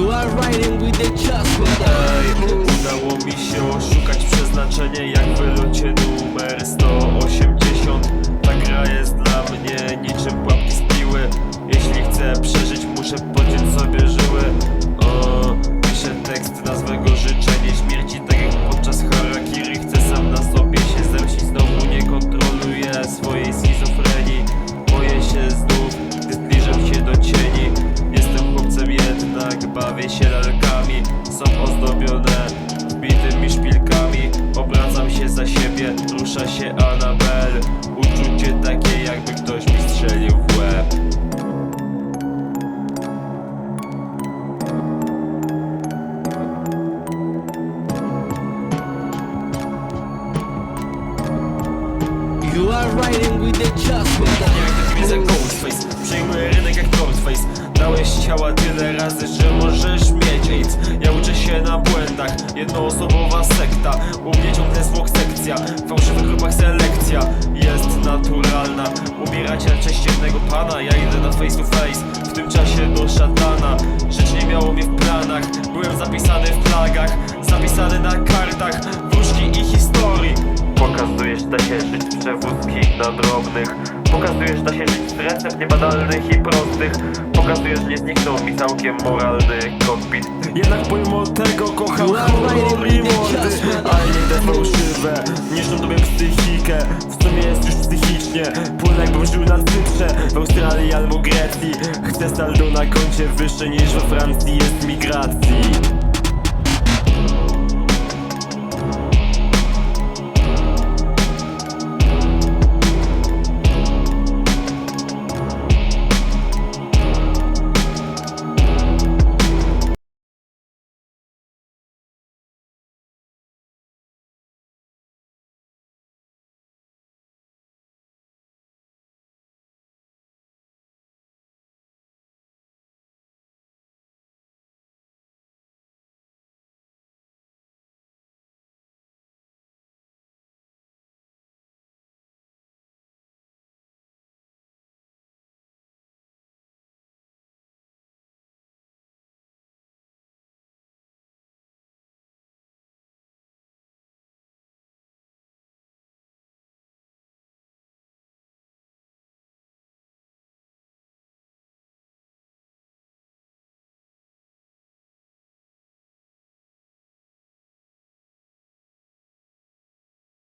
are riding with the just udało mi się oszukać przeznaczenie jak w wylocie numer 180 Ta gra jest dla mnie niczym pułapki z piły. Jeśli chcę przeżyć muszę pociąć sobie żyły. O, Piszę tekst na swego się Anabel. Uczucie takie jakby ktoś mi strzelił w łeb. You are riding with the just Jak gryzę Ghostface Przejmuję rynek jak Northface Dałeś ciała tyle razy, że możesz mieć AIDS. Ja uczę się na błędach. Jednoosobowa sekta. U mnie ciągle smok sekcja. W pana Ja idę na face to face. W tym czasie do szatana. Rzecz nie miało mnie w planach. Byłem zapisany w plagach Zapisany na kartach da się żyć z przewózki na drobnych. Pokazujesz da się żyć z recept niebadalnych i prostych. Pokazujesz nie zniknął mi całkiem moralny kokpit. Jednak pomimo tego kocham horror i mordy. Ale nie te fałszywe Niszczą tobie psychikę. W sumie jest już psychicznie. Płynę jakbym żył na Cyprze W Australii albo Grecji. Chcę saldo na koncie wyższe niż we Francji. Jest migracji